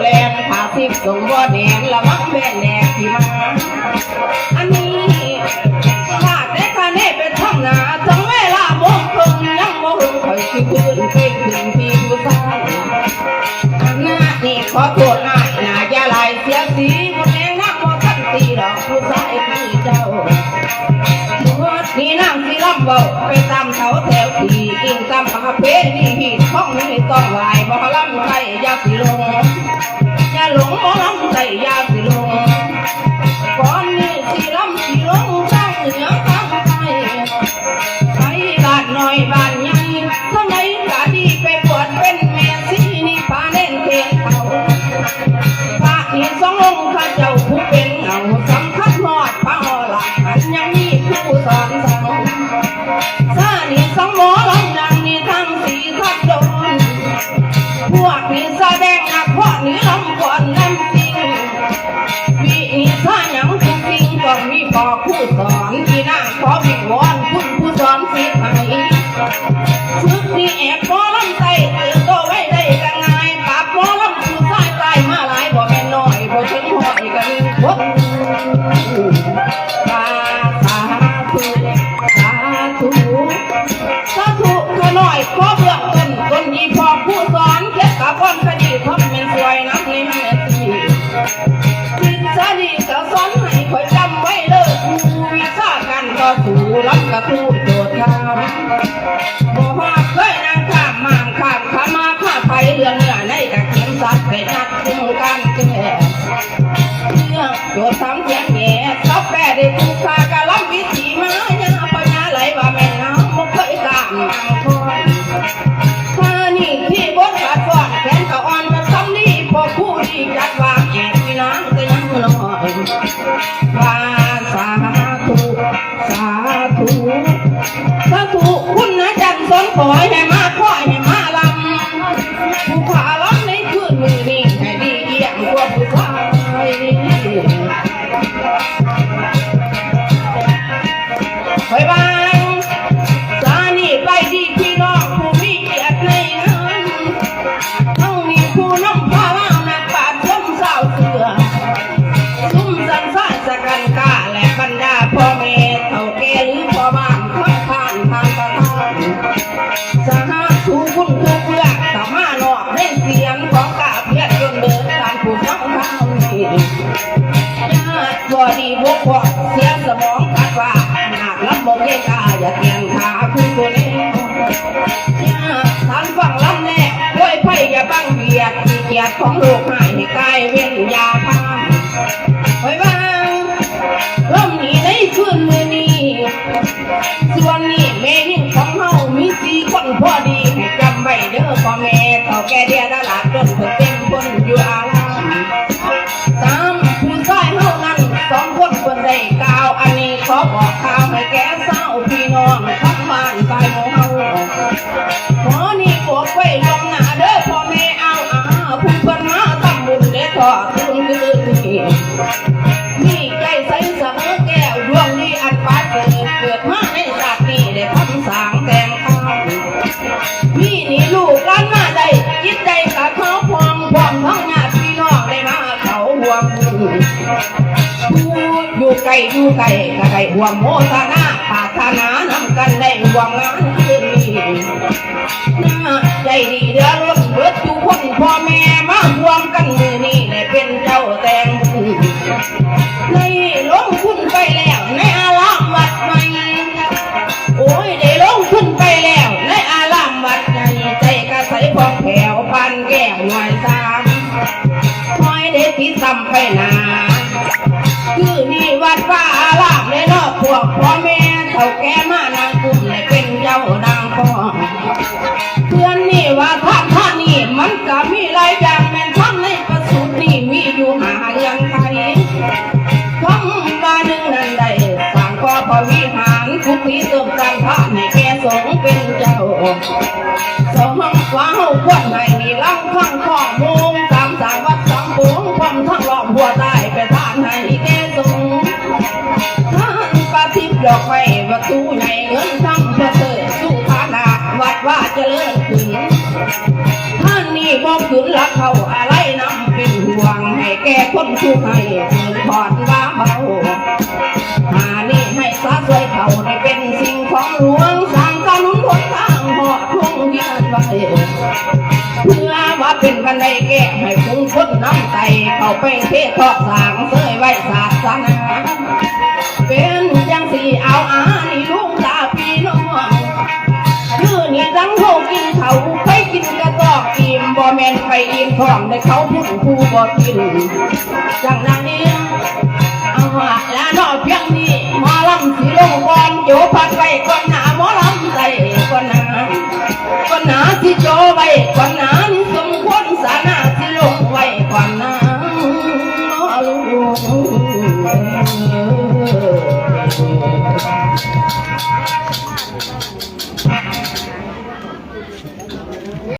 แลงพาสิบสงบ่แดงละมักแม่แดกที่มา อันนี้ขาดแต่คันให้เป็นท้องนาจังเวลาโมงครึ่งนั่งโมงคอยสิคืนไปคืนที่ผู้ชายหน้านี่ขอตัว ข้องนี้ต้องลหยบ่ลำไรยาสิลงอย่าหลงบ่ลำไรยาสิลง Thank you. Oh, I. อย่าเกียงขาคือตัวเล็กท่านฟังลำแน่โวยไพ่อย่าบังเบียดที่เกียดของโลกให้กายเว้นยาพาไว้บ้างลมนี้ได้คืนมือนี้ส่วนนี้แม่ยิ่งของเฮามีสีคนพอดีให้จำไว้เด้อพ่อแม่ อยู่ไกลอยู่ไกลกะไกลหัวโมทนาปาทนานำกันได้หวงงานคืนนี้น่าใจดีเด้อรถเบิดทุกคนพ่อแม่มาหวงกันมือนี้ได้เป็นเจ้าแตงในลงคุณไปแล้วในอารามวัดใหม่โอ้ยได้ลงทุณไปแล้วในอารามวัดใหญ่ใจกระใสพองแผวพันแก้วหน่วยสาม คอยเด็ดที่ซ้ำไปนานคือนี่วัดว่าลามในนอกพวกพ่อแม่เท่าแก่มานางกุ้มในเป็นเจ้านางพ่อเพื่อนนี่ว่าท่านท่านนี่มันก็มีหลายอย่างแม่นท่านในประสูตรนี่มีอยู่หาเรื่องใครคำว่าหนึ่งนั้นได้สั่งก็พอวิหารคุกพีเติมกัรพระในแก่สงเป็นเจ้าสองว่าเฮาควรใหน ดอกไม้วัตถุใหญ่เงินทั้งประเสริฐสู้ฐานะวัดว่าเจริญขึ้นท่านนี่บอกขึ้นรักเขาอะไรนำเป็นห่วงให้แก่คนทุกข์ให้ฝืนผ่อนว่าเบาหานี่ให้สาสวยเขาได้เป็นสิ่งของหลวงสร้างถนนหนทางหอดทงเยียนไว้เพื่อว่าเป็นกันได้แก่ให้คุ้งคนน้ำใจเขาไปเทศทอดสางเส บ่แม่นไปอิ่มท้องในเขาพุ่นผู้บ่กินจังนั้นนี่เอาละแล้วนอกเพียงนี้หมอลำสีลงก่อนโยพัดไว้ก่อนหนาหมอลำใส่ก่อนหนาก่อนหนาสิโจไว้ก่อนหนา